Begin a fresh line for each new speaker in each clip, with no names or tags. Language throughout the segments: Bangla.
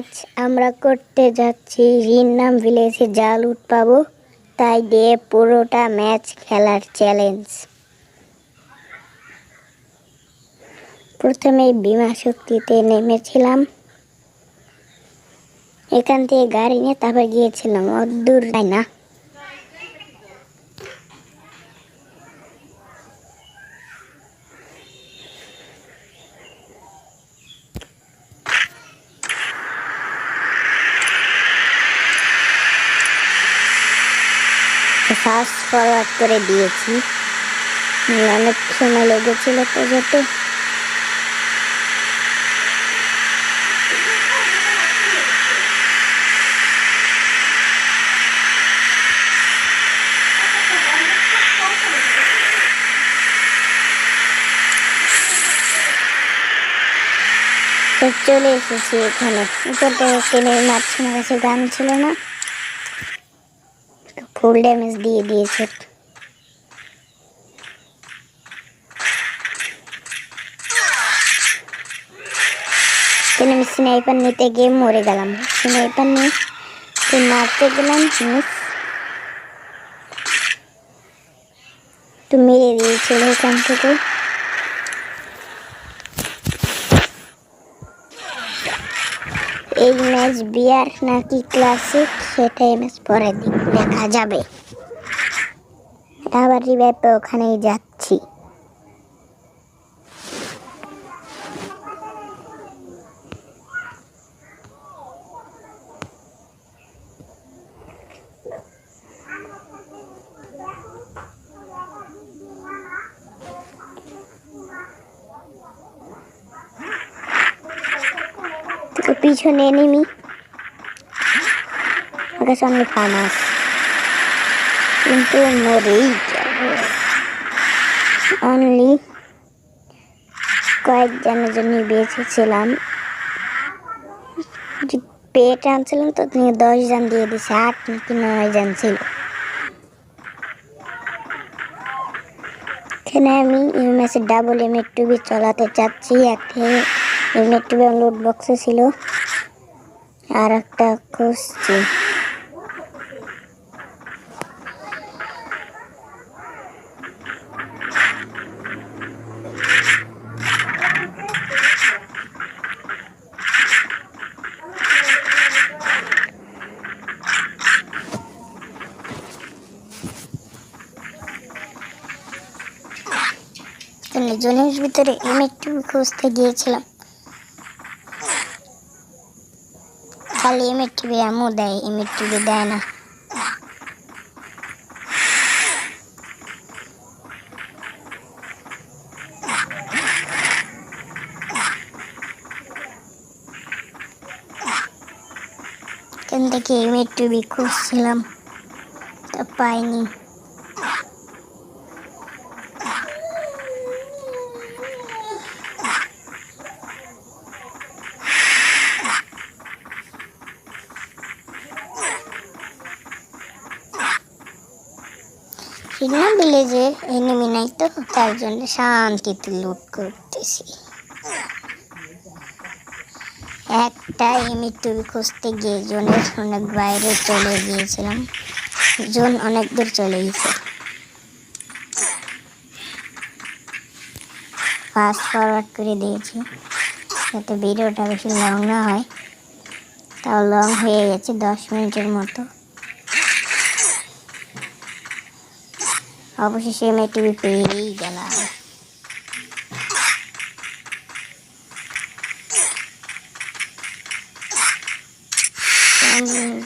আজ আমরা করতে যাচ্ছি রিনাম ভিলেজে জাল উঠপাবো, তাই দিয়ে পুরোটা ম্যাচ খেলার চ্যালেঞ্জ। প্রথমে বিমা শক্তিতে নেমেছিলাম। এখান থেকে গাড়ি নিয়ে তারপর গিয়েছিলাম। অদ্দূর তাই না। ফাস্ট ফরওয়ার্ড করে দিয়েছি। অনেক সময় লেগেছিল তো যেতে। চলে এসেছি এখানে। উপর থেকে কেনে মাঝখানে কাছে গান ছিল না। ফুল ড্যামেজ দিয়ে দিয়েছে আমি স্নাইপার নিতে গিয়ে মরে গেলাম স্নাইপার নিয়ে মারতে গেলাম মিস তো মেরে দিয়েছিল এখান থেকে এই ম্যাচ বিয়ার নাকি ক্লাসিক সেটা এই ম্যাচ পরের দিন দেখা যাবে। আবার রিভাইপে ওখানেই যাচ্ছি। পিছনে এনিমি ওকে সামনে ফার্মাস কিন্তু মরেই অনলি কয়েকজনের জন্য বেঁচেছিলাম। যে পেট আনছিলাম তো নিয়ে দশ জন দিয়ে দিছে, আট নাকি নয় জন ছিল। এখানে আমি ম্যাচে ডাবল এম এর টুবি চলাতে চাচ্ছি একটা এম এর টুবি লোড বক্সে ছিল, আর একটা খুঁজছি। জনের ভিতরে আমি একটু খুঁজতে গিয়েছিলাম। খালি এম এর টিভি এমও দেয় এম এর টিভি দেয় না এখান থেকে এম এর টিভি খুঁজছিলাম তা পাইনি সিগনা ভিলেজে এনিমি নাই তো, তার জন্য শান্তিতে লুট করতেছি। একটা এমি টুবি খুঁজতে গিয়ে জোনের অনেক বাইরে চলে গিয়েছিলাম। জোন অনেক দূর চলে গেছে। ফাস্ট ফরওয়ার্ড করে দিয়েছি, যাতে ভিডিওটা বেশি লং না হয়। তাও লং হয়ে গেছে দশ মিনিটের মতো। অবশেষে আমি টিভি পেয়েই গেলাম।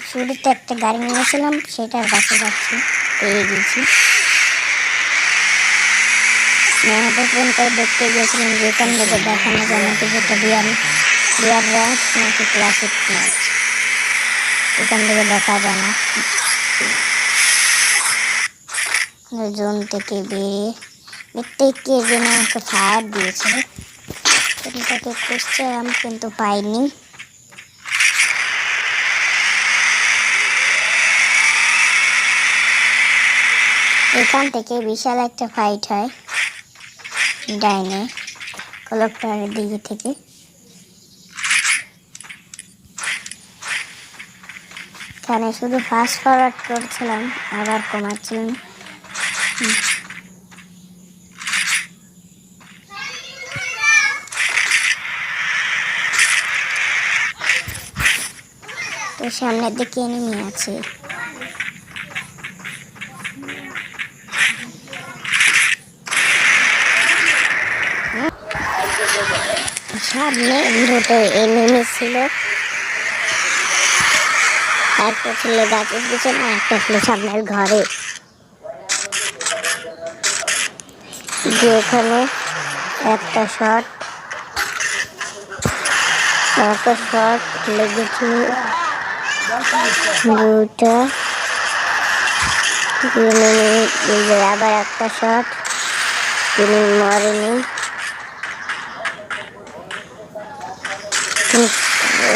শুরুতে একটা গাড়ি নিয়েছিলাম সেটার কাছে যাচ্ছি পেয়ে গেছি। মেহাপুর পর্যন্ত দেখতে গিয়েছিলাম যেখান থেকে দেখানো যায় নাকি যেটা বিয়ার বিয়ার র্যাঙ্ক নাকি ক্লাসিক ম্যাচ এখান থেকে দেখা যায় না। জোন থেকে বেরিয়ে দেখতে কে আমাকে ফায়ার দিয়েছিল সেটাকে খুঁজছিলাম কিন্তু পাইনি। এখান থেকে বিশাল একটা ফাইট হয়, ডাইনে কলেক্টরের দিকে থেকে। এখানে শুধু ফাস্ট ফরওয়ার্ড করছিলাম, আবার কমাচ্ছিলাম। তো সামনের দিকে এনিমি আছে। সামনে দুটো এনিমি ছিল। একটা ছিল গাছের পিছনে, একটা ছিল সামনের ঘরে। যে এখানে একটা শট একটা শট লেগেছে দুটা আবার একটা শট তিনি মরেনি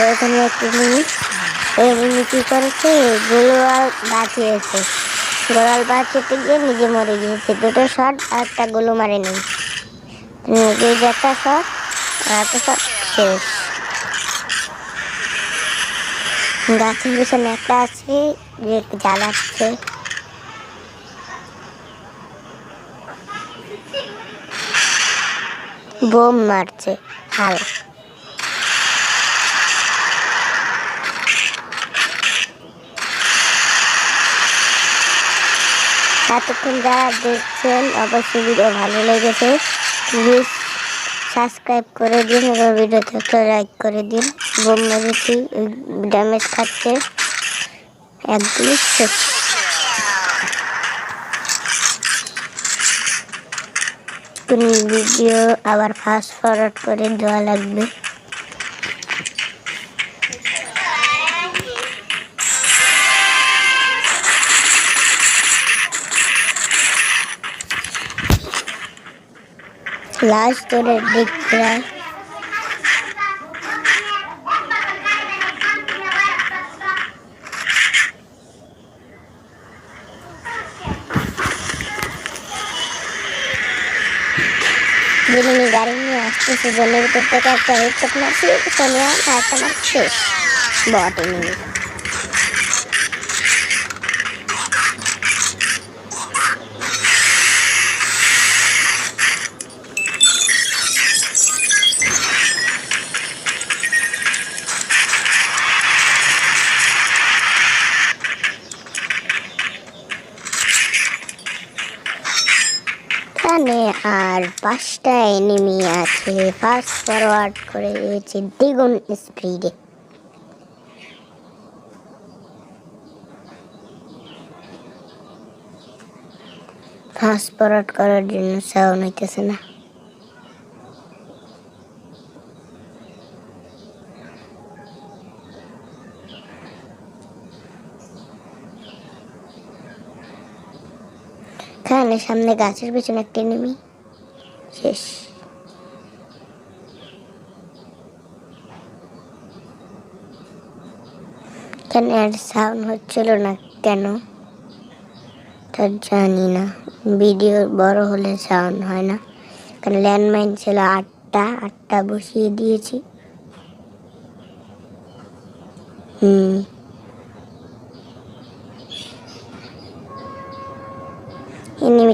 ওখানে জিনিস এমনি কি করেছে? গোলওয়াল বাঁচিয়েছে। গোলাল বাঁচিতে গিয়ে নিজে মরে গিয়েছে। দুটো শট আর একটা গোলো মারেনি। নিজে একটা শট আর একটা শট শেষ। গাছের পিছনে একটা আছে, যে জ্বালাচ্ছে। বোম মারছে, হাল। এতক্ষণ যারা দেখছেন, অবশ্যই ভিডিও ভালো লেগেছে প্লিজ সাবস্ক্রাইব করে দিন এবং ভিডিওতে একটা লাইক করে দিন। বোম মেরেছি ড্যামেজ খাচ্ছে। একদমই ভিডিও আবার ফাস্ট ফরওয়ার্ড করে দেওয়া লাগবে। লাস্ট তোরের দিক প্রায় যিনি গাড়ি নিয়ে আসতেছে জলের ভিতর থেকে একটা হেডশট মারছি সোনিয়া আর একটা মার শেষ বট এনিমি এখানে আর পাঁচটা এনিমি আছে। ফার্স্ট ফরওয়ার্ড করে দিয়েছি, দ্বিগুণ স্পিডে ফার্স্ট ফরওয়ার্ড করার জন্য সাউন্ড হইতেছে না। এখানে সামনে গাছের পেছনে একটা নেমি শেষ। এখানে আর সাউন্ড হচ্ছিল না কেন? তা জানি না। ভিডিও বড় হলে সাউন্ড হয় না। এখানে ল্যান্ডমাইন ছিল আটটা আটটা বসিয়ে দিয়েছি। হুম।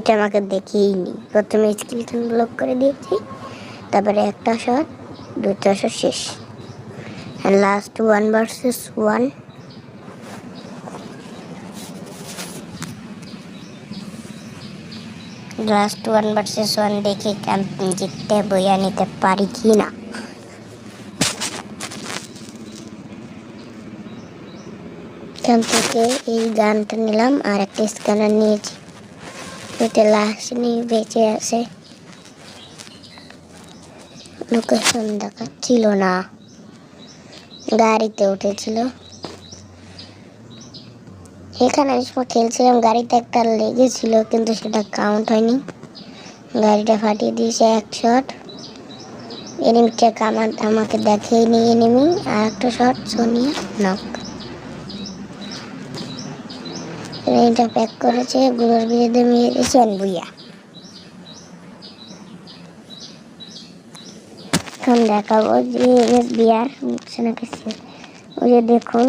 এনিমিটা আমাকে দেখেইনি। প্রথমে স্কিলটন ব্লক করে দিয়েছি, তারপরে একটা শট দুটা শট শেষ। And last one versus one last one versus one দেখি ক্যাম্পিং জিততে, বইয়া নিতে পারি কি না? এখান থেকে এই গানটা নিলাম, আর একটা স্ক্যানার নিয়েছি। এখানে খেলছিলাম গাড়িতে একটা লেগেছিল কিন্তু সেটা কাউন্ট হয়নি গাড়িটা ফাটিয়ে দিয়েছে এক শট এনিমিটা কামার আমাকে দেখেই নিয়ে এনিমি আর একটা শট সোনিয়া নক এটা প্যাক করেছে গুলোর বিরুদ্ধে মেরেছে বুইয়া। এখন দেখাবো যে বিয়ার ওই যে দেখুন